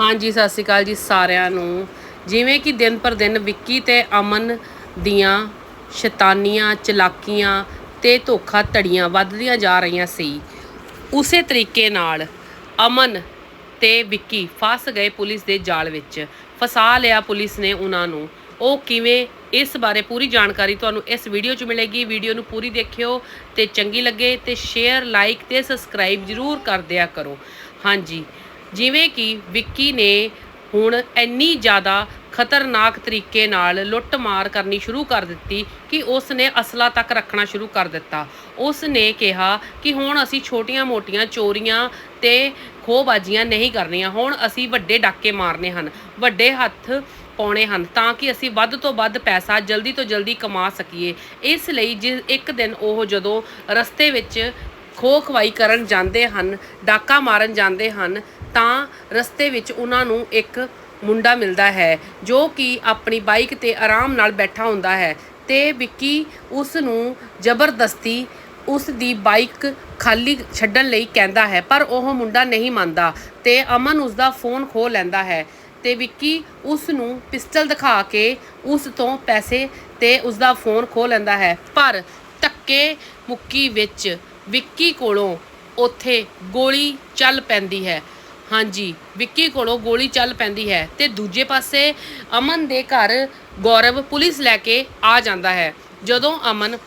ਹਾਂਜੀ, ਸਤਿ ਸ਼੍ਰੀ ਅਕਾਲ ਜੀ ਸਾਰਿਆਂ ਨੂੰ। ਜਿਵੇਂ ਕਿ ਦਿਨ ਪਰ ਦਿਨ ਵਿੱਕੀ ਤੇ ਅਮਨ ਦੀਆਂ ਸ਼ੈਤਾਨੀਆਂ, ਚਲਾਕੀਆਂ ਤੇ ਧੋਖਾ ਧੜੀਆਂ ਵੱਧਦੀਆਂ ਜਾ ਰਹੀਆਂ ਸੀ। ਉਸੇ ਤਰੀਕੇ ਨਾਲ ਅਮਨ ਤੇ ਵਿੱਕੀ ਫਸ ਗਏ ਪੁਲਿਸ ਦੇ ਜਾਲ ਵਿੱਚ। ਫਸਾ ਲਿਆ ਪੁਲਿਸ ਨੇ ਉਹਨਾਂ ਨੂੰ। ਉਹ ਕਿਵੇਂ, ਇਸ ਬਾਰੇ ਪੂਰੀ ਜਾਣਕਾਰੀ ਤੁਹਾਨੂੰ ਇਸ ਵੀਡੀਓ 'ਚ ਮਿਲੇਗੀ। ਵੀਡੀਓ ਨੂੰ ਪੂਰੀ ਦੇਖਿਓ ਤੇ ਚੰਗੀ ਲੱਗੇ ਤੇ ਸ਼ੇਅਰ ਲਾਈਕ ਤੇ ਸਬਸਕ੍ਰਾਈਬ ਜ਼ਰੂਰ ਕਰ ਦਿਆ ਕਰੋ। ਹਾਂਜੀ ਜਿਵੇਂ ਕਿ ਵਿੱਕੀ ਨੇ ਹੁਣ ਇੰਨੀ ਜ਼ਿਆਦਾ ਖਤਰਨਾਕ ਤਰੀਕੇ ਨਾਲ ਲੁੱਟ-ਮਾਰ ਕਰਨੀ ਸ਼ੁਰੂ ਕਰ ਦਿੱਤੀ ਕਿ ਉਸ ਨੇ ਅਸਲਾ ਤੱਕ ਰੱਖਣਾ ਸ਼ੁਰੂ ਕਰ ਦਿੱਤਾ। ਉਸ ਨੇ ਕਿਹਾ ਕਿ ਹੁਣ ਅਸੀਂ ਛੋਟੀਆਂ-ਮੋਟੀਆਂ ਚੋਰੀਆਂ ਤੇ ਖੋਬਾਜ਼ੀਆਂ ਨਹੀਂ ਕਰਨੀਆਂ, ਹੁਣ ਅਸੀਂ ਵੱਡੇ ਡਾਕੇ ਮਾਰਨੇ ਹਨ, ਵੱਡੇ ਹੱਥ ਪਾਉਣੇ ਹਨ ਤਾਂ ਕਿ ਅਸੀਂ ਵੱਧ ਤੋਂ ਵੱਧ ਪੈਸਾ ਜਲਦੀ ਤੋਂ ਜਲਦੀ ਕਮਾ ਸਕੀਏ। ਇਸ ਲਈ ਜਿ, ਇੱਕ ਦਿਨ ਉਹ ਜਦੋਂ ਰਸਤੇ ਵਿੱਚ ਖੋ ਖਵਾਈ ਕਰਨ ਜਾਂਦੇ ਹਨ, ਡਾਕਾ ਮਾਰਨ ਜਾਂਦੇ ਹਨ, ਤਾਂ ਰਸਤੇ ਵਿੱਚ ਉਹਨਾਂ ਨੂੰ ਇੱਕ ਮੁੰਡਾ ਮਿਲਦਾ ਹੈ, ਜੋ ਕਿ ਆਪਣੀ ਬਾਈਕ ਤੇ ਆਰਾਮ ਨਾਲ ਬੈਠਾ ਹੁੰਦਾ ਹੈ। ਤੇ ਵਿੱਕੀ ਉਸ ਨੂੰ ਜ਼ਬਰਦਸਤੀ ਉਸ ਦੀ ਬਾਈਕ ਖਾਲੀ ਛੱਡਣ ਲਈ ਕਹਿੰਦਾ ਹੈ, ਪਰ ਉਹ ਮੁੰਡਾ ਨਹੀਂ ਮੰਨਦਾ ਤੇ ਅਮਨ ਉਸ ਦਾ ਫੋਨ ਖੋਹ ਲੈਂਦਾ ਹੈ। ਤੇ ਵਿੱਕੀ ਉਸ ਨੂੰ ਪਿਸਟਲ ਦਿਖਾ ਕੇ ਉਸ ਤੋਂ ਪੈਸੇ ਤੇ ਉਸ ਦਾ ਫੋਨ ਖੋਹ ਲੈਂਦਾ ਹੈ, ਪਰ ਧੱਕੇ ਮੁੱਕੀ ਵਿੱਚ ਵਿੱਕੀ ਕੋਲੋਂ ਉੱਥੇ ਗੋਲੀ ਚੱਲ ਪੈਂਦੀ ਹੈ। ਹਾਂਜੀ, ਵਿੱਕੀ ਕੋਲੋਂ ਗੋਲੀ ਚੱਲ ਪੈਂਦੀ ਹੈ ਤੇ ਦੂਜੇ ਪਾਸੇ ਅਮਨ ਦੇ ਘਰ ਗੌਰਵ ਪੁਲਿਸ ਲੈ ਕੇ ਆ ਜਾਂਦਾ ਹੈ। ਜਦੋਂ ਅਮਨ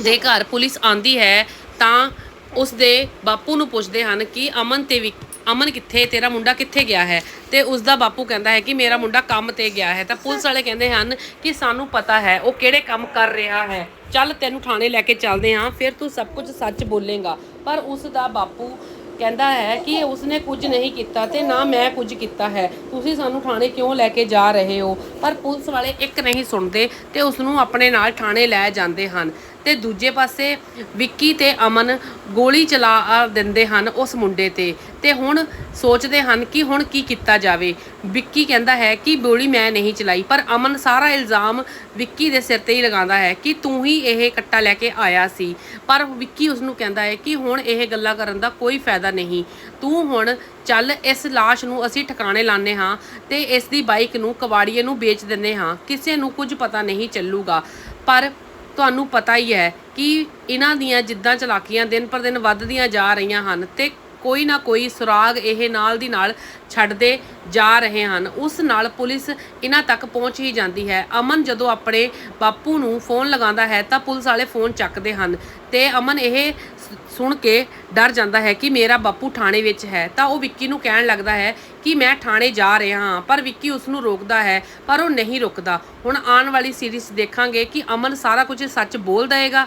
ਦੇ ਘਰ ਪੁਲਿਸ ਆਂਦੀ ਹੈ ਤਾਂ ਉਸ ਦੇ ਬਾਪੂ ਨੂੰ ਪੁੱਛਦੇ ਹਨ ਕਿ ਅਮਨ ਤੇ ਵੀ ਅਮਨ ਕਿੱਥੇ, ਤੇਰਾ ਮੁੰਡਾ ਕਿੱਥੇ ਗਿਆ ਹੈ? ਤੇ ਉਸ ਦਾ ਬਾਪੂ ਕਹਿੰਦਾ ਹੈ ਕਿ ਮੇਰਾ ਮੁੰਡਾ ਕੰਮ ਤੇ ਗਿਆ ਹੈ। ਤਾਂ ਪੁਲਿਸ ਵਾਲੇ ਕਹਿੰਦੇ ਹਨ ਕਿ ਸਾਨੂੰ ਪਤਾ ਹੈ ਉਹ ਕਿਹੜੇ ਕੰਮ ਕਰ ਰਿਹਾ ਹੈ। ਚੱਲ ਤੈਨੂੰ ਥਾਣੇ ਲੈ ਕੇ ਚੱਲਦੇ ਹਾਂ, ਫਿਰ ਤੂੰ ਸਭ ਕੁਝ ਸੱਚ ਬੋਲੇਗਾ। ਪਰ ਉਸ ਦਾ ਬਾਪੂ ਕਹਿੰਦਾ ਹੈ ਕਿ ਉਸਨੇ ਕੁਝ ਨਹੀਂ ਕੀਤਾ ਤੇ ਨਾ ਮੈਂ ਕੁਝ ਕੀਤਾ ਹੈ। ਤੁਸੀਂ ਸਾਨੂੰ ਥਾਣੇ ਕਿਉਂ ਲੈ ਕੇ ਜਾ ਰਹੇ ਹੋ? ਪਰ ਪੁਲਿਸ ਵਾਲੇ ਇੱਕ ਨਹੀਂ ਸੁਣਦੇ ਤੇ ਉਸ ਨੂੰ ਆਪਣੇ ਨਾਲ ਥਾਣੇ ਲੈ ਜਾਂਦੇ ਹਨ। ਤੇ ਦੂਜੇ ਪਾਸੇ ਵਿੱਕੀ ਤੇ ਅਮਨ ਗੋਲੀ ਚਲਾ ਦਿੰਦੇ ਹਨ ਉਸ ਮੁੰਡੇ ਤੇ। ਤੇ ਹੁਣ ਸੋਚਦੇ ਹਨ ਕਿ ਹੁਣ ਕੀ ਕੀਤਾ ਜਾਵੇ। ਵਿੱਕੀ ਕਹਿੰਦਾ ਹੈ ਕਿ ਗੋਲੀ ਮੈਂ ਨਹੀਂ ਚਲਾਈ, ਪਰ ਅਮਨ ਸਾਰਾ ਇਲਜ਼ਾਮ ਵਿੱਕੀ ਦੇ ਸਿਰ ਤੇ ਹੀ ਲਗਾਉਂਦਾ ਹੈ ਕਿ ਤੂੰ ਹੀ ਇਹ ਕੱਟਾ ਲੈ ਕੇ ਆਇਆ ਸੀ। ਪਰ ਵਿੱਕੀ ਉਸ ਨੂੰ ਕਹਿੰਦਾ ਹੈ ਕਿ ਹੁਣ ਇਹ ਗੱਲਾਂ ਕਰਨ ਦਾ ਕੋਈ ਫਾਇਦਾ ਨਹੀਂ। ਤੂੰ ਹੁਣ ਚੱਲ, ਇਸ লাশ ਨੂੰ ਅਸੀਂ ਠਿਕਾਣੇ ਲਾਣੇ ਹਾਂ ਤੇ ਇਸ ਦੀ ਬਾਈਕ ਨੂੰ ਕਵਾੜੀਏ ਨੂੰ ਵੇਚ ਦਿੰਨੇ ਹਾਂ। ਕਿਸੇ ਨੂੰ ਕੁਝ ਪਤਾ ਨਹੀਂ ਚੱਲੂਗਾ। ਪਰ ਤੁਹਾਨੂੰ ਪਤਾ ਹੀ ਹੈ ਕਿ ਇਹਨਾਂ ਦੀਆਂ ਜਿੱਦਾਂ ਚਲਾਕੀਆਂ ਦਿਨ ਪਰ ਦਿਨ ਵੱਧਦੀਆਂ ਜਾ ਰਹੀਆਂ ਹਨ ਤੇ ਕੋਈ ਨਾ ਕੋਈ ਸੁਰਾਗ ਇਹ ਨਾਲ ਦੀ ਨਾਲ ਛੱਡਦੇ ਜਾ ਰਹੇ ਹਨ। ਉਸ ਨਾਲ ਪੁਲਿਸ ਇਹਨਾਂ ਤੱਕ ਪਹੁੰਚ ਹੀ ਜਾਂਦੀ ਹੈ। ਅਮਨ ਜਦੋਂ ਆਪਣੇ ਬਾਪੂ ਨੂੰ ਫੋਨ ਲਗਾਉਂਦਾ ਹੈ ਤਾਂ ਪੁਲਿਸ ਵਾਲੇ ਫੋਨ ਚੱਕਦੇ ਹਨ ਤੇ ਅਮਨ ਇਹ ਸੁਣ ਕੇ ਡਰ ਜਾਂਦਾ ਹੈ ਕਿ ਮੇਰਾ ਬਾਪੂ ਥਾਣੇ ਵਿੱਚ ਹੈ। ਤਾਂ ਉਹ ਵਿੱਕੀ ਨੂੰ ਕਹਿਣ ਲੱਗਦਾ ਹੈ ਕਿ ਮੈਂ ਥਾਣੇ ਜਾ ਰਿਹਾ ਹਾਂ, ਪਰ ਵਿੱਕੀ ਉਸ ਨੂੰ ਰੋਕਦਾ ਹੈ, ਪਰ ਉਹ ਨਹੀਂ ਰੁਕਦਾ। ਹੁਣ ਆਉਣ ਵਾਲੀ ਸੀਰੀਜ਼ ਦੇਖਾਂਗੇ ਕਿ ਅਮਨ ਸਾਰਾ ਕੁਝ ਸੱਚ ਬੋਲ ਦਏਗਾ